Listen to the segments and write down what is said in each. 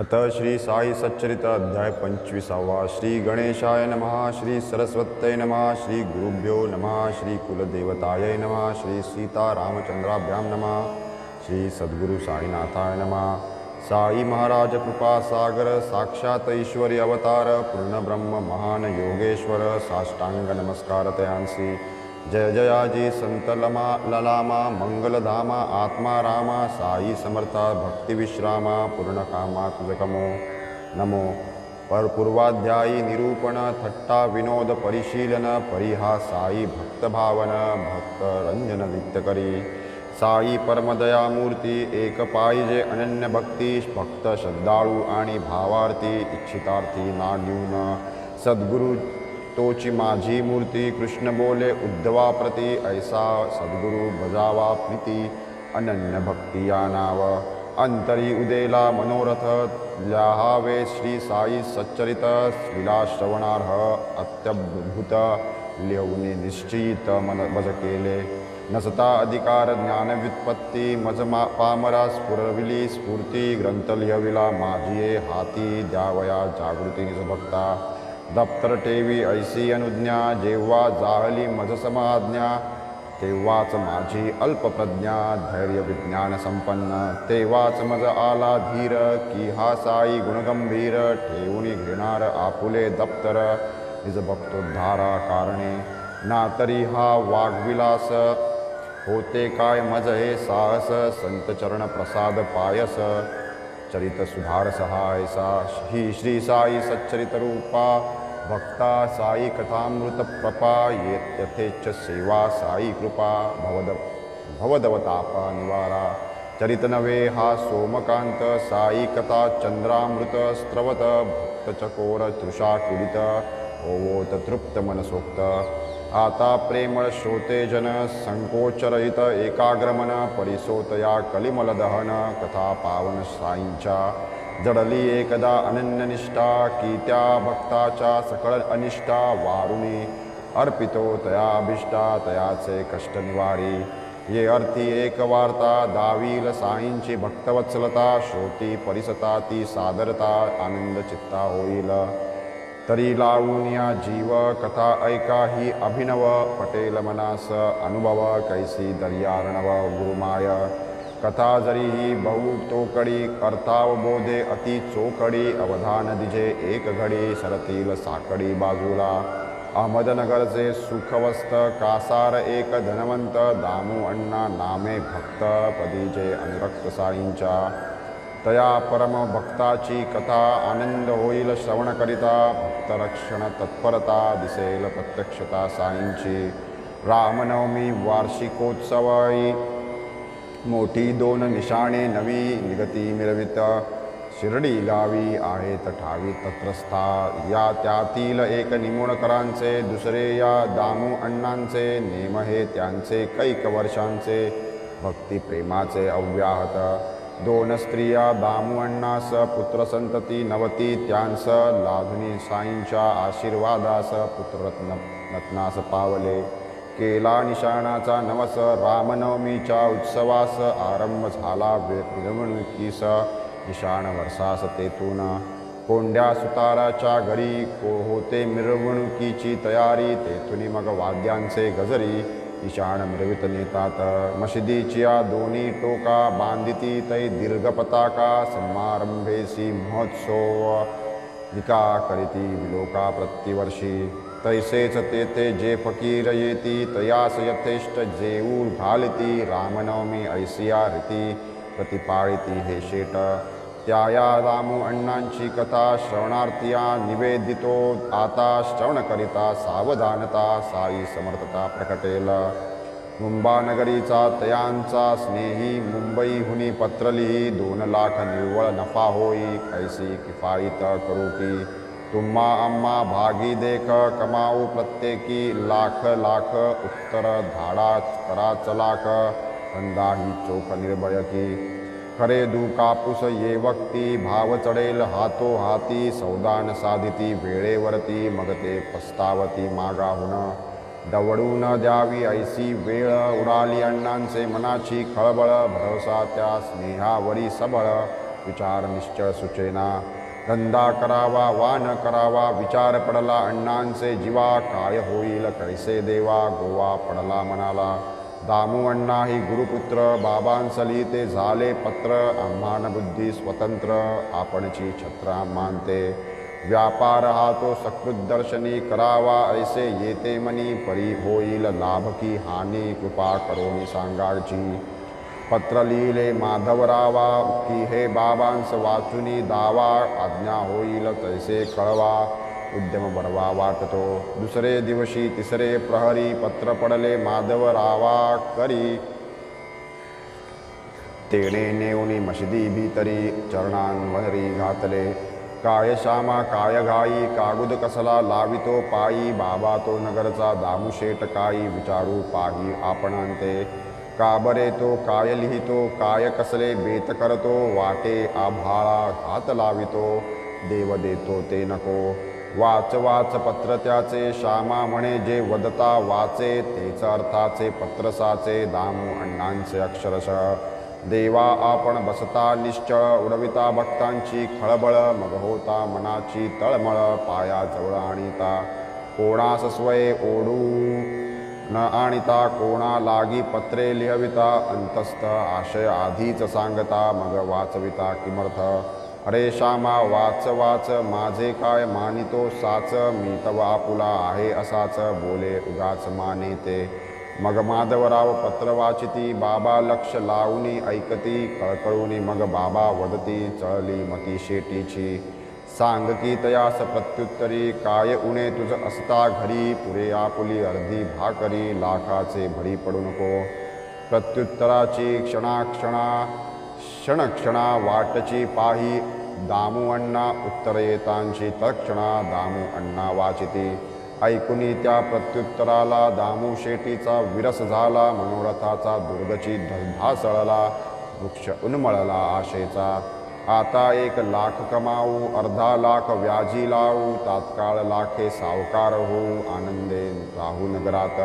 अथ श्री साई सच्चरित अध्याय पंचवीसावा. श्री गणेशाय नमः श्री सरस्वत्यै नमः श्री गुरुभ्यो नमः श्री कुलदेवताय नमः श्री सीतारामचंद्राभ्यां नमः श्री सद्गुरु साईनाथाय नमः. साई महाराज कृपा सागर साक्षात ईश्वरी अवतार पूर्णब्रह्म महान योगेश्वर साष्टांग नमस्कार तयांसी. जय जयाजी संत लमा ललामा मंगलधामा आत्मा रामा साई समर्था भक्तिविश्रामा पूर्णकामा तुजकमो नमो। पर पूर्वाध्यायी निरूपण थट्टा विनोद परिशीलन परिहा साई भक्तभावन भक्त रंजन नित्यकरी। साई परमदयामूर्ती एक पाहिजे अनन्य भक्ती भक्त श्रद्धाळू आणि भावार्थी इच्छितार्थी नाग्यून सद्गुरु तोची माझी मूर्ती कृष्ण बोले उद्धवाप्रती ऐसा सद्गुरु भजावा प्रीती अनन्य भक्ती या नाव अंतरी उदेला मनोरथ ल्याहावे श्री साई सच्चरित विला श्रवणार्ह अत्यद्भुत लिहूने निश्चित मन मज केले नसता अधिकार ज्ञानव्युत्पत्ती मज मा पामरा स्फुरविली स्फूर्ती ग्रंथ लिहविला माझिये हाती द्यावया जागृती निजभक्ता दप्तर ठेवी ऐसी अनुज्ञा जेव्हा जाहली मज समाज्ञा तेव्हाच माझी अल्पप्रज्ञा धैर्य विज्ञान संपन्न तेव्हाच मज आला धीर की हा साई गुणगंभीर ठेवून घेणार आपुले दप्तर निज भक्तोद्धारा कारणे. ना तरी हा वाघविलास होते काय मज हे साहस संतचरण प्रसाद पायस. चरित सुधार सहायसा ही श्री साई सच्चरित रूपा भक्ता साई कथामृत प्रपा ये यथेच सेवा साई कृपा भवद भवदवतापा निवारा। चरित नवे हा सोमकांत साई कथा चंद्रामृत स्त्रवत भक्त चकोर तृषा ओवोत तृप्त मनसोक्त। आता प्रेमळ श्रोतेजन संकोचरहित एकाग्रमन परिसोतया कलिमलदहन कथा पावन साईंच्या। जडली एकदा अनन्यनिष्ठा की त्या भक्ताच्या सकळ अनिष्ठा वारुणी। अर्पितो तया अभिष्टा तयाचे कष्ट निवारी। ये अर्थी एक वार्ता दावील साईंची भक्तवत्सलता श्रोती परिसता ती सादरता आनंद चित्ता होईल। तरी लावून या जीव कथा ऐका ही अभिनव पटेल मनास अनुभव कैसी दर्यार्णव गुरुमाय। कथा जरी ही बहु तोकडी कर्तावबोधे अति चोकडी अवधान दिजे एक घडी सरतील साकडी बाजूला। अहमदनगरचे सुखवस्त कासार एक धनवंत दामू अण्णा नामे भक्त पदीचे अनुरक्त साईंच्या तया परम भक्ताची कथा आनंद होईल श्रवणकरिता भक्तरक्षण तत्परता दिसेल प्रत्यक्षता साईंची. रामनवमी वार्षिकोत्सवाई मोठी दोन निशाणे नवी निगती मिरवित. शिर्डी गावी आहेत ठावी तत्रस्था या त्यातील एक निमुणकरांचे दुसरे या दामू अण्णांचे नेम हे त्यांचे कैक वर्षांचे भक्तिप्रेमाचे अव्याहत. दोन स्त्रिया दामुअण्णास पुत्रसंतती नवती त्यांस लाधुनी साईंच्या आशीर्वादास पुत्ररत्न रत्नास पावले। केला निशाणाचा नवस रामनवमीच्या उत्सवास आरंभ झाला वे- मिरवणुकीस निशाण वर्षास तेथून कोंड्या सुताराच्या घरी को होते मिरवणुकीची तयारी तेथून मग वाद्यांचे गजरी ईशान मिरवित नेतात। मशिदीच्या दोन्ही टोका बांधिती तै दीर्घपताका समारंभेसी महोत्सव। विका करीती विलोका प्रतिवर्षी। तैसेच तेथे जे फकीर येती तयास यथेष्ट जेऊ घालती। रामनवमी ऐसिया रीती प्रतिपाळिती हे शेट। त्या या रामू अण्णांची कथा श्रवणार्थिया निवेदितो आता श्रवणकरिता सावधानता साई समर्थता प्रकटेल. मुंबानगरीचा तयांचा स्नेही मुंबईहुनी पत्रली दोन लाख निव्वळ नफा होई कैसी किफायत करू की तुम्हा आम्हा भागी देख कमाऊ प्रत्येकी लाख लाख उत्तर धाडा करा चलाक धंदाही चोख निर्भय की खरे दू कापूस ये वक्ती भाव चढेल हातो हाती सौदान साधिती वेळेवरती मग ते पस्तावती मागाहून. दवडून द्यावी ऐसी वेळ उडाली अण्णांचे मनाची खळबळ भरोसा त्या स्नेहावरी सबळ विचार निश्चळ सुचेना. धंदा करावा वा न करावा विचार पडला अण्णांचे जीवा काय होईल कैसे देवा गोवा पडला मनाला. दामू अण्णा ही गुरुपुत्र बाबांसली ते झाले पत्र आम्हान बुद्धी स्वतंत्र, आपणची छत्र मानते। व्यापार हा तो सकृदर्शनी करावा, ऐसे येते मनी परी होईल लाभ की हानी, कृपा करोनी सांगाची पत्र लिहिले माधवरावा, की हे बाबांस वाचुनी दावा, आज्ञा होईल तैसे कळवा। उद्यम बडवा वाटतो दुसरे दिवशी तिसरे प्रहरी पत्र पडले माधवरावा करी। तेणे नेवणी मशिदी भीतरी चरणांवरी घातले। काय श्यामा काय घाई कागुद कसला लावितो पायी। बाबा तो नगरचा दामुशेट काई विचारू पाही आपणांते। का बरे तो काय लिहितो काय कसले बेत करतो वाटे आभाळा घात लावितो। देव देतो ते नको. वाच वाच पत्र त्याचे श्यामा म्हणे जे वदता वाचे तेच अर्थाचे पत्रसाचे दामू अण्णांचे अक्षरशः. देवा आपण बसता निश्चळ उडविता भक्तांची खळबळ मग होता मनाची तळमळ पाया जवळ आणिता. कोणास स्वये ओढू न आणिता कोणा लागी पत्रे लिहविता अंतस्थ आशय आधीच सांगता मग वाचविता किमर्थ. अरे श्यामा वाच वाच माझे काय मानितो साच मी तव आपुला आहे असाच बोले उगाच माने ते. मग माधवराव पत्र वाचिती बाबा लक्ष लावूनी ऐकती कळकळूनी मग बाबा वदती चळली मती शेटीची. सांग की तयास प्रत्युत्तरी काय उणे तुझ असता घरी पुरे आपुली अर्धी भाकरी लाखाचे भरी पडू नको. प्रत्युत्तराची क्षणाक्षणा क्षणक्षणा वाटची पाही दामू अण्णा उत्तरेतांशी तक्षणा तत्क्षणा दामू अण्णा वाचिती। ऐकुनी त्या प्रत्युत्तराला दामू शेटीचा विरस झाला मनोरथाचा दुर्गची धासळला वृक्ष उन्मळला आशेचा। आता एक लाख कमावू अर्धा लाख व्याजी लावू तात्काळ लाखे सावकार होऊ आनंदे राहू नगरात।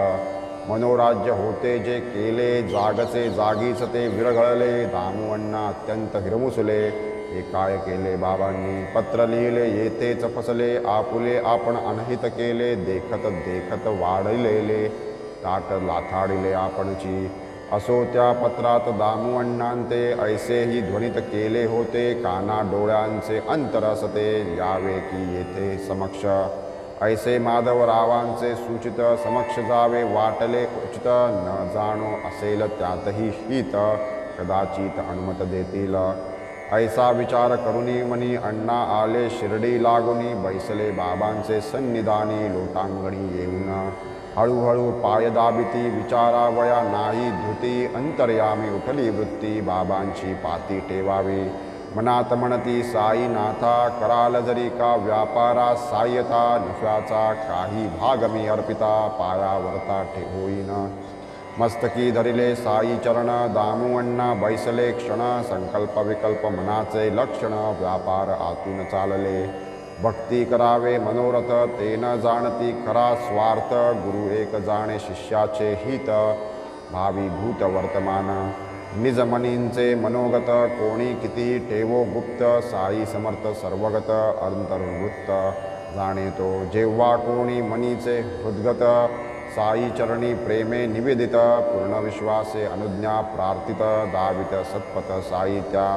मनोराज्य होते जे केले जागचे जागीच ते विरघळले. दामू अण्णा अत्यंत हिरमुसले. हे काय केले बाबांनी? पत्र लिहिले येतेच फसले. आपुले आपण अनहित केले देखत देखत वाढलेले. ताट लाथाडिले आपणची. असो त्या पत्रात दामूअण्णांते ऐसेही ध्वनित केले होते. काना डोळ्यांचे अंतर असते. यावे की येथे समक्ष. ऐसे माधवरावांचे सूचित समक्ष जावे वाटले उचित न जाणो असेल त्यातही शीत कदाचित अनुमत देतील. ऐसा विचार करुनी मनी अण्णा आले शिर्डी लागुनी बैसले बाबांचे सन्निधानी लोटांगणी येऊन. हळूहळू पाय दाबिती विचारावया नाही धुती अंतर्यामी उठली वृत्ती बाबांची पाती ठेवावी. मनात म्हणती साई नाथा कराल जरी का व्यापारा सायता नफ्याचा काही भाग मी अर्पिता पायावरता ठेवोईन. मस्तकी धरिले साई चरण दामुअण्णा बैसले क्षण संकल्प विकल्प मनाचे लक्षण व्यापार आतून चालले. भक्ती करावे मनोरथ ते न जाणती खरा स्वार्थ गुरु एक जाणे शिष्याचे हित भावी भूत वर्तमान. निज मनींचे मनोगत कोणी किती ठेवो गुप्त साई समर्थ सर्वगत अंतर्वृत्त जाणे तो जेव्हा कोणी मनीचे हृद्गत साई चरणी प्रेमे निवेदित पूर्ण विश्वासे अनुज्ञा प्रार्थित दावित सत्पथ साई त्या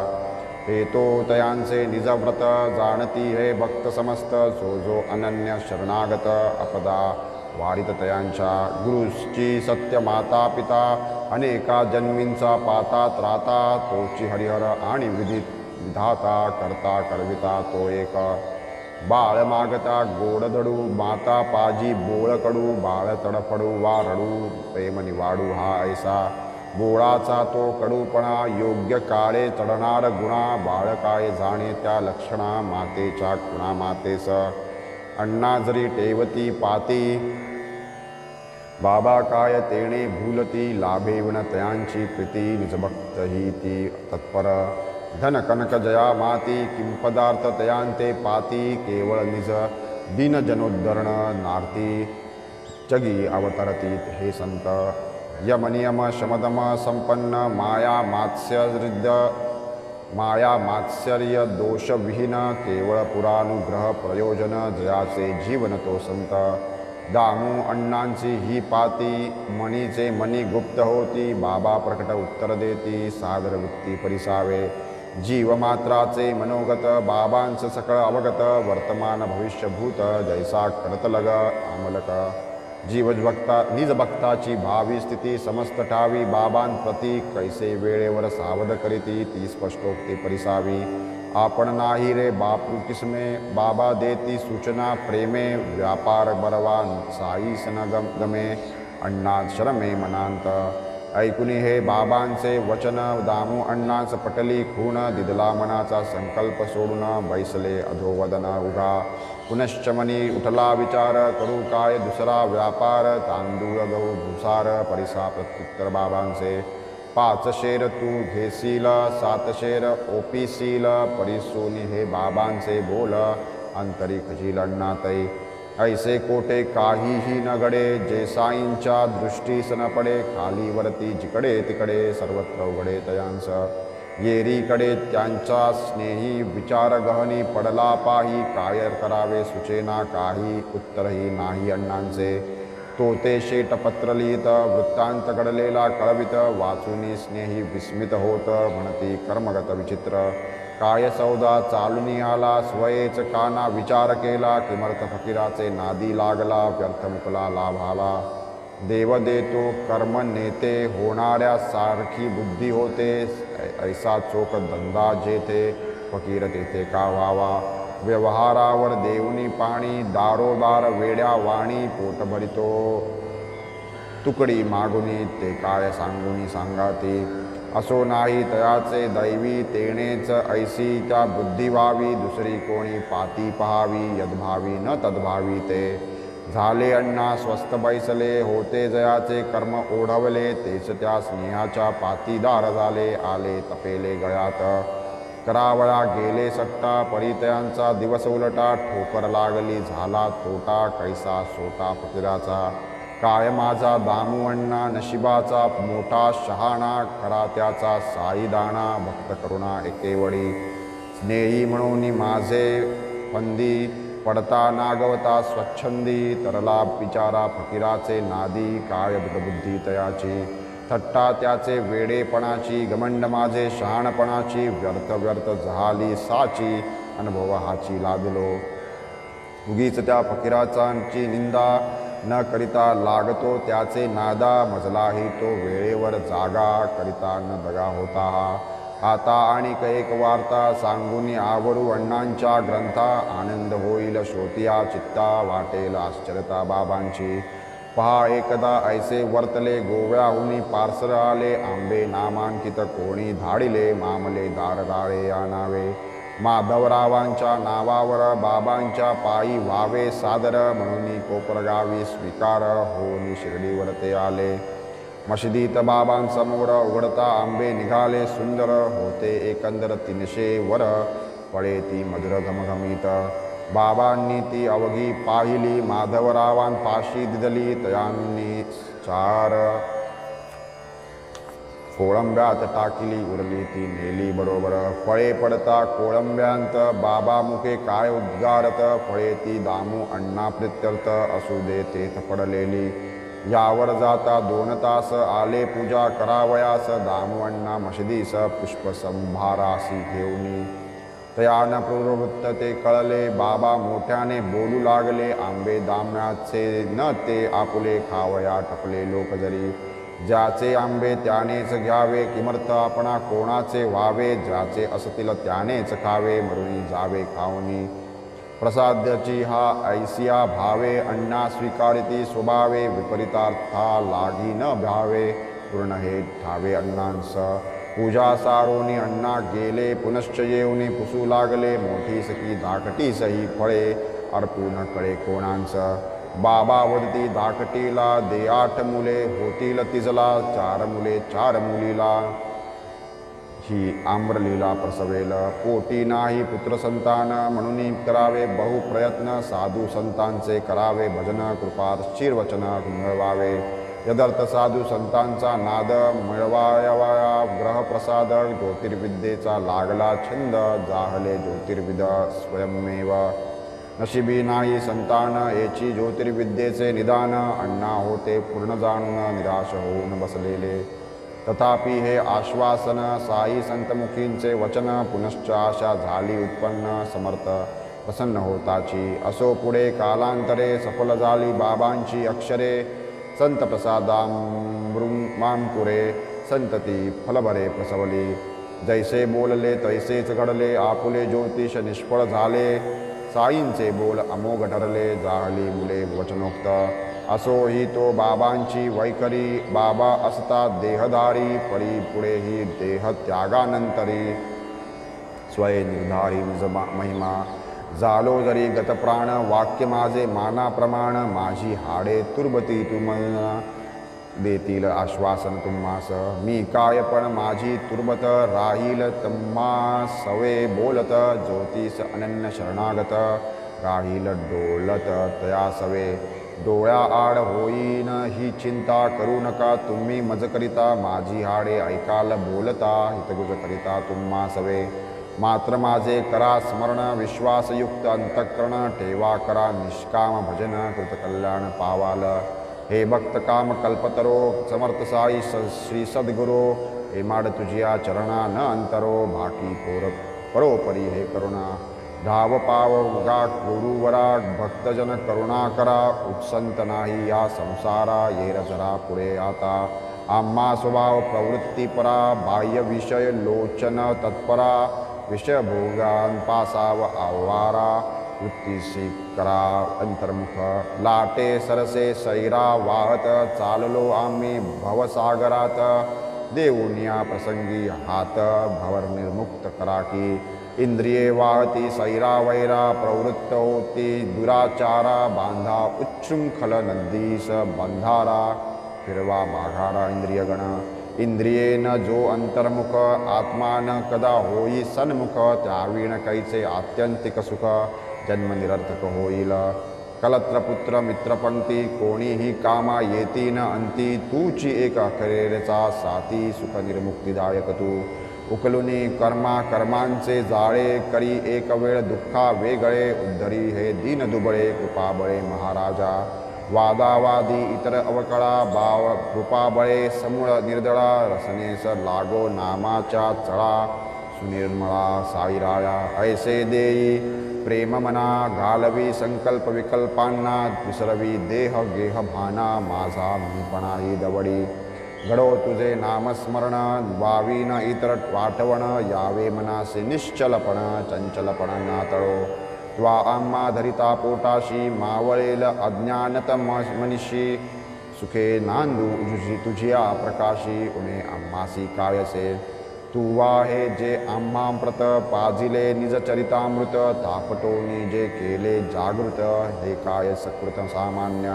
तयांचे निजव्रत जाणती हे भक्त समस्त जो जो अनन्य शरणागत अपदा वारिततयांच्या गुरुची सत्य माता पिता अनेका जन्मींचा पाता त्राता तोची हरिहर आणि विधित विधाता करता करविता तो एक. बाळ मागता गोडधडू माता पाजी बोळ कडू बाळ तडफडू वा रडू प्रेम निवाडू हा ऐसा. बोळाचा तो कडूपणा योग्य काळे चढणार गुणा बाळ काय जाणे त्या लक्षणा मातेच्या कुणा मातेस. अण्णा जरी टेवती पाती बाबा काय तेणे भूलती लाभेविण तयांची प्रीती निजभक्त ही ती तत्पर। धन कनक जया माती किं पदार्थ तयांते पाती केवळ निज दिन जनोद्धरण नार्ती। जगी अवतरती हे संत यमनियम शमदम संपन्न माया मात्स्य हृदय माया मात्सर्य दोषविहीन केवळ पुरानुग्रह प्रयोजन जयाचे जीवन तो संत. दामू अण्णांची ही पाती मणीचे मणी गुप्त होती बाबा प्रकट उत्तर देती सागर वृत्ती परिसावे. जीवमात्राचे मनोगत बाबांचं सकळ अवगत वर्तमान भविष्यभूत जैसा कडतलग आमलक. जीवजभक्ता भक्ता निज भक्ताची भावी स्थिती समस्त ठावी बाबांप्रती कैसे वेळेवर सावध करीती ती स्पष्टोक्ती परिसावी. आपण नाही रे बापू किसमे बाबा देती सूचना प्रेमे. व्यापार बरवान साईस न गम गमे अण्णा शरमे मनांत. ऐकुनी हे बाबांचे वचन दामू अण्णाच पटली खूण दिदला मनाचा संकल्प सोडून बैसले अधोवदन उगा पुनश्च मनी उठला विचार करू काय दुसरा व्यापार? तांदूळ गहू भुसार परिसा प्रत्युत्तर बाबांचे. पाच शेर तू घेसील सात शेर ओपीसील परिसोनी हे बाबांचे बोल. अंतरी खजील अण्णातई ऐसे कोठे काहीही न घडे जे साईंच्या दृष्टीस न पडे खाली वरती जिकडे तिकडे सर्वत्र उघडे तयांस। येरीकडे त्यांचा स्नेही विचार गहनी पडला पाही काय करावे सुचेना काही उत्तरही नाही अण्णांचे तो ते शेटपत्र लिहित वृत्तांत घडलेला कळवित वाचुनी स्नेही विस्मित होत म्हणती कर्मगत विचित्र। काय सौदा चालूनी आला स्वयेच काना विचार केला किमर्थ फकीराचे नादी लागला व्यर्थ मुकला लाभाला देव देतो कर्म नेते होणाऱ्या सारखी बुद्धी होते ऐसा चोख धंदा जेते फकीर तेथे का व्हावा? व्यवहारावर देवनी पाणी दारोदार वेड्या वाणी पोट भरितो. तुकडी मागुनी ते काय सांगुनी सांगाती? असो नाही तयाचे दैवी तेणेच ऐसी त्या बुद्धी व्हावी दुसरी कोणी पाती पहावी यद्भावी न तद्भावी ते. झाले अण्णा स्वस्त बैसले होते जयाचे कर्म ओढवले तेच त्या स्नेहाच्या पातीदार झाले आले तपेले गळ्यात. करावळा गेले सट्टा परितयांचा दिवस उलटा ठोकर लागली झाला तोटा कैसा सोटा फकीराचा. काय माझा दामुअण्णा नशिबाचा मोठा शहाणा खरा त्याचा साईदाणा भक्त करुणा एकेवडी स्नेही म्हणून माझे फंदी पडता नागवता स्वच्छंदी तरला विचारा फकीराचे नादी काय बुद्धी तयाची. थट्टा त्याचे वेडेपणाची घमंड माझे शहाणपणाची व्यर्थ व्यर्थ झाली साची अनुभव हाची लागलो उगीच त्या फकीराचांची निंदा न करिता लागतो त्याचे नादा मजलाही तो वेळेवर जागा करिता न दगा होता. आता आणि एक वार्ता सांगून आवरू अण्णांच्या ग्रंथा आनंद होईल श्रोतिया चित्ता वाटेल आश्चर्यता बाबांची. पहा एकदा ऐसे वर्तले गोव्याहुनी पार्सर आले आंबे नामांकित कोणी धाडिले मामले दारदाळे आणावे. माधवरावांच्या नावावर बाबांच्या पायी व्हावे सादर म्हणून कोपरगावी स्वीकार होऊन शिर्डीवर ते आले. मशिदीत बाबांसमोर उघडता आंबे निघाले सुंदर होते एकंदर तीनशे वर पळे ती मधुर घमघमीत. बाबांनी ती अवघी पाहिली माधवरावांपाशी दिदली तयांनी चार कोळंब्यात टाकिली उरली ती नेली बरोबर. फळे पडता कोळंब्यांत बाबा मुखे काय उद्गारत? फळे ती दामू अण्णा प्रित्यर्थ असू दे तेथ पडलेली. यावर जाता दोन तास आले पूजा करावयास. दामू अण्णा मशिदीस पुष्प संभारासी घेऊनी तयान प्रवृत्त ते कळले बाबा मोठ्याने बोलू लागले. आंबे दाम्याचे न ते आपुले खावया टपले लोक जरी. ज्याचे आंबे त्यानेच घ्यावे किमर्थ आपणा कोणाचे व्हावे? ज्याचे असतील त्यानेच खावे मरुणी जावे खाऊनी. प्रसाद्याची हा ऐसिया भावे अण्णा स्वीकारिती स्वभावे विपरीतार्था लागी न भावे. पूर्ण हे ठावे अण्णांस. पूजा सारोनी अण्णा गेले पुनश्च येऊनी पुसू लागले. मोठी सखी धाकटी सही फळे अर्पूर्ण कळे कोणांचं बाबा वदती धाकटीला दे आठ मुले होतील तिजला चार मुले चार मुलीला. ही आम्रलीला प्रसवेल पोटी नाही पुत्रसंतान म्हणून करावे बहुप्रयत्न साधू संतांचे करावे भजन कृपात शिरवचन मिळवावे यदर्थ साधू संतांचा नाद मिळवायवाया ग्रहप्रसाद ज्योतिर्विद्येचा लागला छंद जाहले ज्योतिर्विद स्वयंमेव. नशिबी नाही संतान याची ज्योतिर्विद्येचे निदान अण्णा होते पूर्ण जाणून निराश होऊन बसलेले. तथापि हे आश्वासन साई संतमुखींचे वचन पुनश्च आशा झाली उत्पन्न समर्थ प्रसन्न होताची. असो पुढे कालांतरे सफल झाली बाबांची अक्षरे. संत मामपुरे संतती फलभरे प्रसवली. जैसे बोलले तैसेच घडले आपुले ज्योतिष निष्फळ झाले. साईंचे बोल अमोघ ठरले जाळली मुले वचनोक्त. असो ही तो बाबांची वैखरी बाबा असता देहधारी परी पुढे ही देह त्यागानंतरी. स्वयनिर्धारी महिमा झालो जरी गतप्राण वाक्य माझे मानाप्रमाण माझी हाडे तुर्बती तुमना देतील आश्वासन तुम्हास मी काय पण माझी तुर्बत राहील तुम्हा सवे बोलत ज्योतिष अनन्य शरणागत. राहील डोलत तया सवे. डोळ्या आड होईन ही चिंता करू नका तुम्ही मज करिता माझी हाडे ऐकाल बोलता हितगुज करिता तुम्हा सवे. मात्र माझे करा स्मरण विश्वासयुक्त अंतःकरण ठेवा करा निष्काम भजन कृतकल्याण पावाल. हे भक्त काम कल्पतरो समर्थ साई स श्री सद्गुरो हे माड तुझिया चरणा न अंतरो भाकी पोर परोपरी हे करुणा. धाव पाव गा गुरुवरा भक्तजन करुणा करा उत्संत नाही या संसारा ये जरा पुढे आता. आम्हा स्वभाव प्रवृत्तीपरा बाह्य विषय लोचन तत्परा विषय भोगांपासाव आवारा वृत्तीसी करा अंतर्मुख लाटे सरसे सैरा वाहत चाललो आम्ही भवसागरात। देऊनिया प्रसंगी हात भवर निर्मुक्त करा की। इंद्रिये वाहती सैरा वैरा प्रवृत्त होती दुराचारा। बांधा उच्छृंखल नंदीस बंधारा फिरवा माघारा इंद्रियगण। इंद्रियेन जो अंतर्मुख आत्मान कदा होई सन्मुख। त्यावीण कैचे आत्यंतिक सुख। जन्म निरर्थक होईल कलत्रपुत्र मित्रपंक्ती कोणीही कामा येती न अंती तूची एक अखेरेचा साती सुख निर्मुक्तिदायक तू उकलुनी कर्मा कर्मांचे जाळे करी एक वेळ दुःखा वेगळे उद्धरी हे दीन दुबळे कृपाबळे महाराजा। वादावादी इतर अवकळा बाव कृपाबळे समूळ निर्दळा रसनेस लागो नामाच्या चळा। सुनिर्मळा साईराया ऐसे देई। प्रेममना गालवी घालवी संकल्प विकल्पांना विसरवी देह गेह भाना माझा मीपणाई दवडी घडो तुझे नामस्मरण वावी न इतर वाटवण यावे मनासे निश्चलपण चंचलपण नातळो. त्वा आम्हा धरिता पोटाशी मावळेल अज्ञानत मनिषी. सुखे नांदू तुझी तुझिया प्रकाशी उणे आम्हासी कायसे. आहे जे आम्हाप्रत पाजिले निज चरितामृत तापटोनी जे केले जागृत हे काय सकृत सामान्य?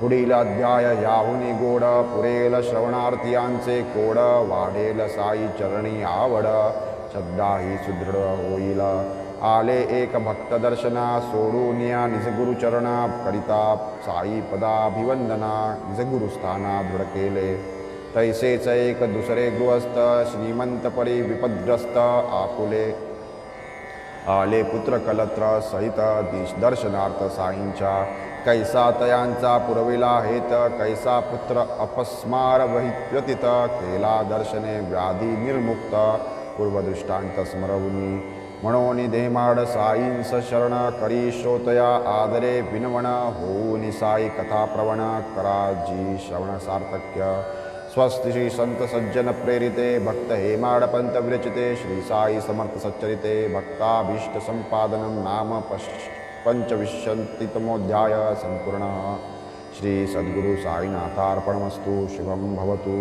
पुढील अध्याय याहुनी गोड पुरेल श्रवणार्थीयांचे कोड वाढेल साई चरणी आवड श्रद्धाही सुदृढ होईल. आले एक भक्त दर्शना सोडून या निजगुरुचरणा करिता साई पदाभिवंदना निजगुरुस्थाना दृढ केले तैसेच एक दुसरे गृहस्थ श्रीमंत परी विपद्ग्रस्त आपुले आले पुत्र कलत्र सहित दिश दर्शनार्थ साईंच्या कैसा तयांचा पुरविला हेत कैसा पुत्र अपस्मार वहित व्यतीत केला दर्शने व्याधी निर्मुक्त पूर्वदृष्टांत स्मरवुनी। म्हणून देमाड साईंस शरण करी श्रोतया आदरे विनवण होऊन साई कथा प्रवण करा जी श्रवण सार्थक्य। स्वस्ति श्री संत सज्जन प्रेरिते भक्त हेमाडपंत विरचिते श्री साई समर्थ सच्चरिते भक्ताभीष्ट संपादनं नाम पश् संपूर्ण। सम्पूर्णः श्री सद्गुरु साईनाथार्पणमस्तु शुभं भवतु।